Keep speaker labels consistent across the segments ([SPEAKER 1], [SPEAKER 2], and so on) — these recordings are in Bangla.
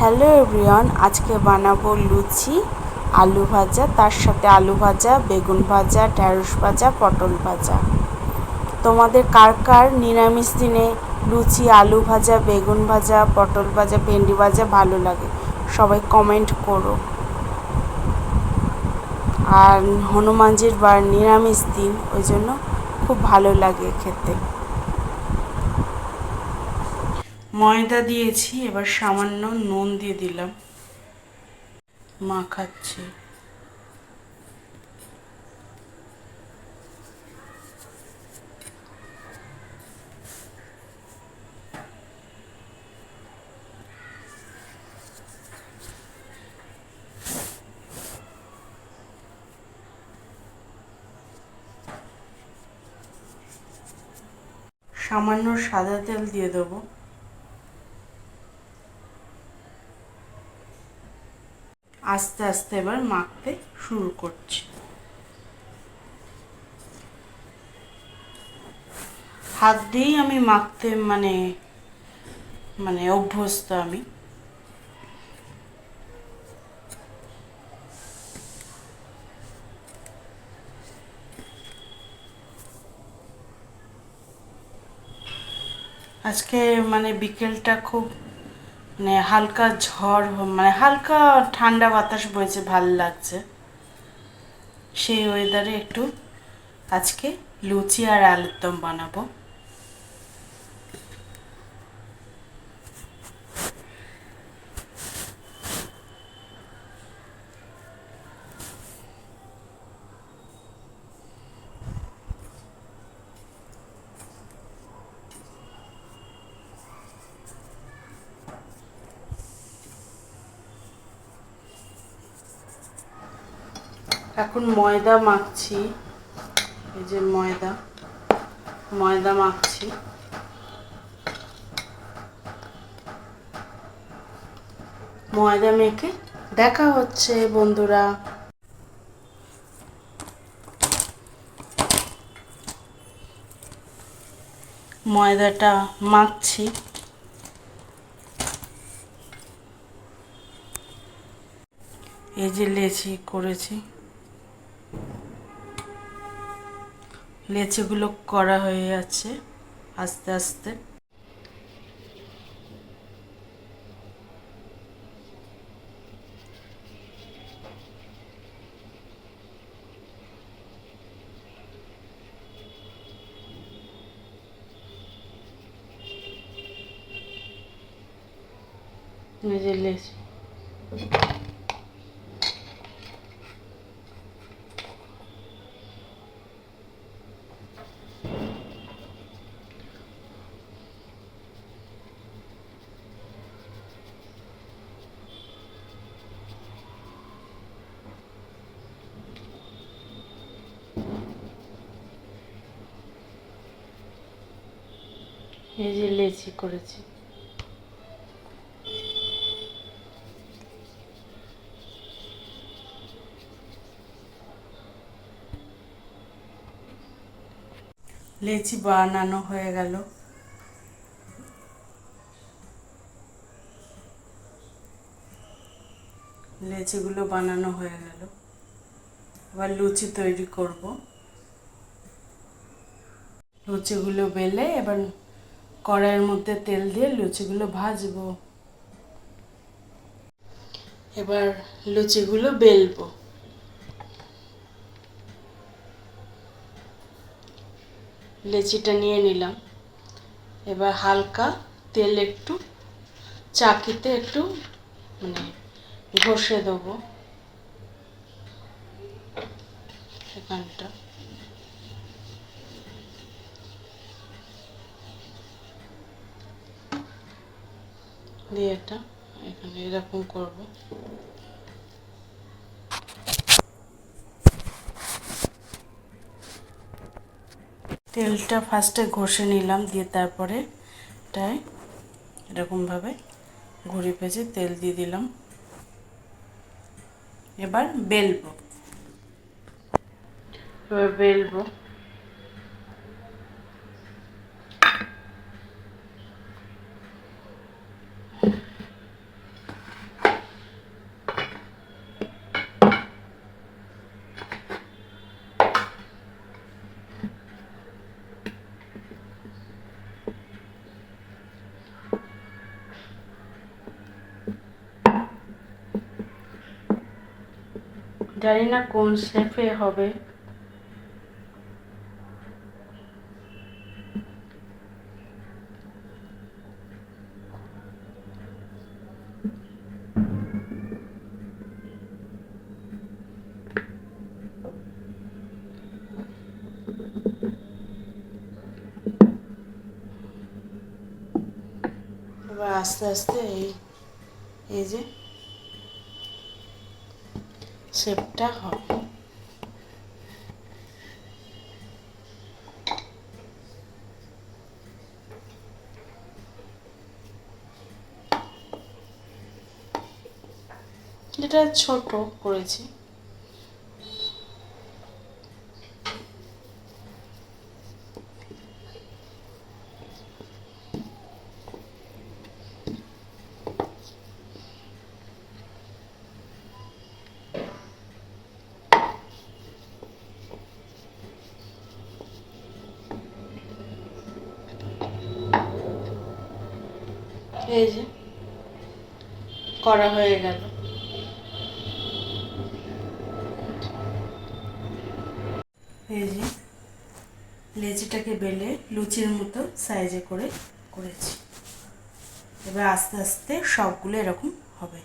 [SPEAKER 1] হ্যালো এভরিওয়ান, আজকে বানাবো লুচি, আলু ভাজা, তার সাথে আলু ভাজা, বেগুন ভাজা, ঢ্যাঁড়স ভাজা, পটল ভাজা। তোমাদের কার কার নিরামিষ দিনে লুচি, আলু ভাজা, বেগুন ভাজা, পটল ভাজা, ভেন্ডি ভাজা ভালো লাগে? সবাই কমেন্ট করো। আর হনুমানজির বার নিরামিষ দিন, ওই জন্য খুব ভালো লাগে খেতে। ময়দা দিয়েছি এবার সামান্য নুন দিয়ে দিলাম। মাখাচ্ছি সামান্য সাদা তেল দিয়ে দেবো। আস্তে আস্তে এবার মাখতে শুরু করছি। হাত দিয়েই আমি মাখতে মানে মানে অভ্যস্ত আমি। আজকে মানে বিকেলটা খুব মানে হালকা ঝড় মানে হালকা ঠান্ডা বাতাস বইছে, ভালো লাগছে। সেই ওয়েদারে একটু আজকে লুচি আর আলুর দম বানাবো। এখন ময়দা মাখছি। এই যে ময়দা। ময়দা মাখছি। ময়দা মেখে দেখা হচ্ছে বন্ধুরা। ময়দাটা মাখছি। এই যে লেচি করেছি। লেচিগুলো করা হয়ে আছে আস্তে আস্তে। এই যে লেচি। এই যে লেচি করেছি। লেচি বানানো হয়ে গেল। লেচিগুলো বানানো হয়ে গেল। এবার লুচি তৈরি করব। লুচিগুলো বেলে এবার কড়াইয়ের মধ্যে তেল দিয়ে লুচিগুলো ভাজবো। এবার লুচিগুলো বেলবো। লেচিটা নিয়ে নিলাম। এবার হালকা তেল একটু চাকিতে একটু মানে ঘষে দেবো। এখানটা। দিয়ে এটা, এখানে এরকম করব। তেলটা ফার্স্টে ঘষে নিলাম, দিয়ে তারপরে এটায় এরকমভাবে ঘুরি পেঁচে তেল দিয়ে দিলাম। এবার বেলবো। এবার বেলবো। জানি না কোন শেপে হবে। আস্তে আস্তে এই এই যে শেপটা হবে। এটা ছোট করেছি। এই যে, করা হয়ে গেল। এই যে, লেচিটাকে বেলে লুচির মতো সাইজে করে করেছি। এবার আস্তে আস্তে সবগুলো এরকম হবে।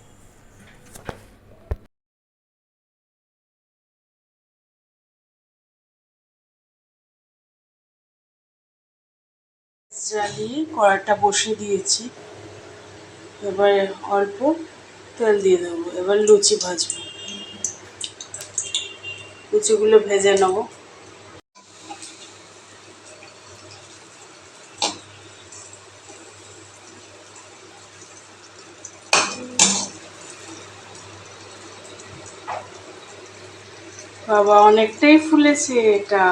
[SPEAKER 1] জ্বালিয়ে কড়াটা বসিয়ে দিয়েছি। এবার অল্প তেল দিয়ে দেবো, এবার লুচি ভাজবো। লুচিগুলো ভেজে নেব। বাবা, অনেকটাই ফুলেছে এটা।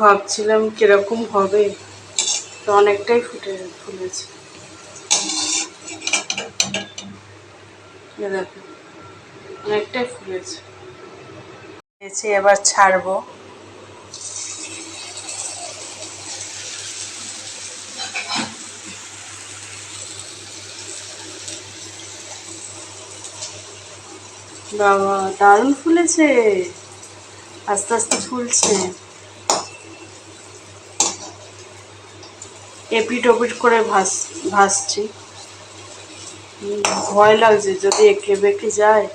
[SPEAKER 1] ভাবছিলাম কীরকম হবে, তো অনেকটাই ফুটে, ফুলেছে। অনেকটাই ফুলেছে। এবার ছাড়বো। বাবা, দারুণ ফুলেছে। আস্তে আস্তে ফুলছে। এপিট ওপিট করে ভাস ভাসছি। ভয় লাগছে যদি এঁকে বেঁকে যায়।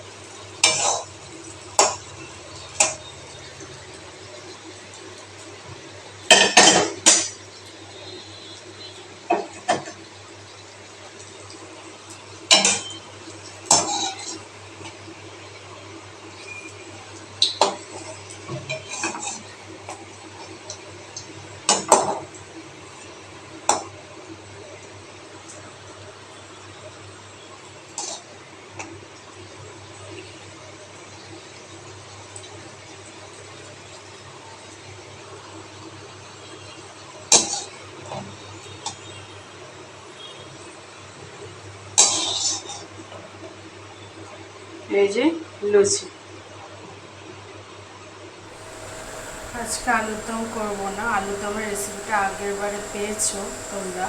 [SPEAKER 1] যে লুচি। আজকে আলুরদম করব না। আলুরদমের রেসিপিটা আগের বারে পেয়েছ তোমরা।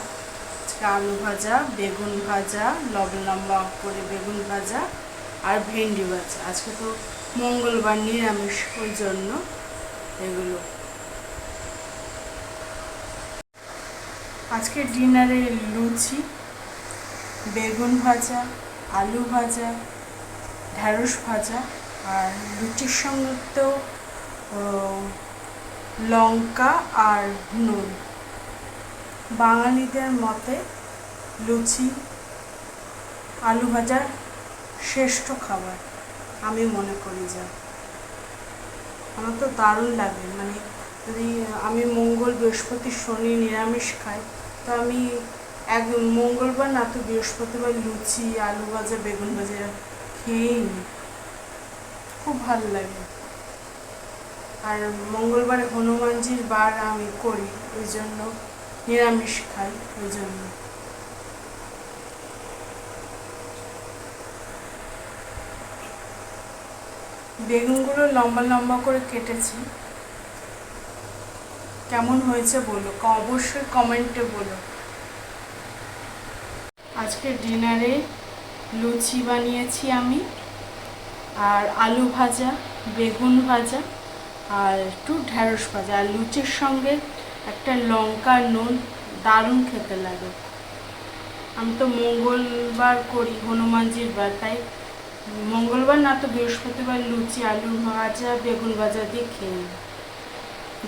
[SPEAKER 1] আজকে আলু ভাজা, বেগুন ভাজা, লবণ লম্বা করে বেগুন ভাজা আর ভেন্ডি ভাজা। আজকে তো মঙ্গলবার নিরামিষ, ওই জন্য এগুলো। আজকে ডিনারে লুচি, বেগুন ভাজা, আলু ভাজা ঢ্যাঁড়স ভাজা আর লুচির সঙ্গে তো লঙ্কা আর নুন। বাঙালিদের মতে লুচি, আলু ভাজার শ্রেষ্ঠ খাবার, আমি মনে করি যা। আমার তো দারুণ লাগে মানে যদি আমি মঙ্গল বৃহস্পতি, শনি নিরামিষ খাই, তো আমি এক মঙ্গলবার না, তো বৃহস্পতিবার লুচি, আলু ভাজা, বেগুন ভাজা খেয়েই খুব ভালো লাগে। আর মঙ্গলবারে হনুমানজির বার আমি করি, ওই জন্য নিরামিষ খাই, ওই জন্য। বেগুনগুলো লম্বা লম্বা করে কেটেছি। কেমন হয়েছে বলো? অবশ্যই কমেন্টে বলো। আজকে ডিনারে লুচি বানিয়েছি আমি, আর আলু ভাজা, বেগুন ভাজা, আর একটু ঢ্যাঁড়স ভাজা। আর লুচির সঙ্গে একটা লঙ্কা নুন, দারুণ খেতে লাগে। আমি তো মঙ্গলবার করি, হনুমানজির বার, তাই মঙ্গলবার না তো বৃহস্পতিবার লুচি, আলু ভাজা, বেগুন ভাজা দিয়ে খেয়ে।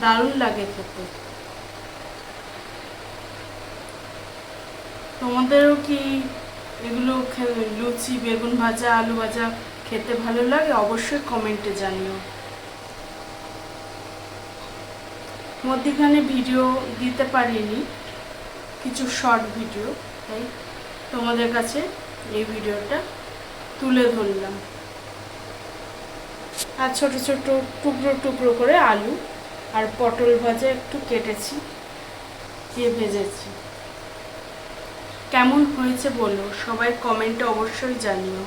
[SPEAKER 1] দারুণ লাগে খেতে। তোমাদেরও কি এগুলো লুচি, বেগুন ভাজা, আলু ভাজা খেতে ভালো লাগে, অবশ্যই কমেন্টে জানিও। মধ্যিখানে ভিডিও দিতে পারিনি, কিছু শর্ট ভিডিও তাই তোমাদের কাছে এই ভিডিওটা তুলে ধরলাম। আর ছোট ছোট টুকরো টুকরো করে আলু আর পটল ভাজা একটু কেটেছি, দিয়ে ভেজেছি। কেমন হয়েছে বলো সবাই কমেন্টে অবশ্যই জানিও।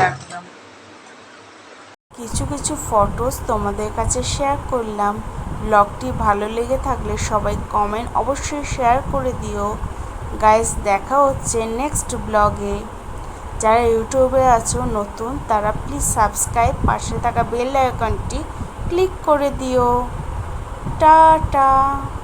[SPEAKER 1] রাখলাম। কিছু কিছু ফটোস তোমাদের কাছে শেয়ার করলাম। ব্লগটি ভালো লেগে থাকলে সবাই কমেন্ট অবশ্যই শেয়ার করে দিও। গাইস দেখা হচ্ছে নেক্সট ব্লগে যারা ইউটিউবে আছো নতুন তারা প্লিজ সাবস্ক্রাইব পাশে থাকা বেল আইকনটি ক্লিক করে দিও। ta ta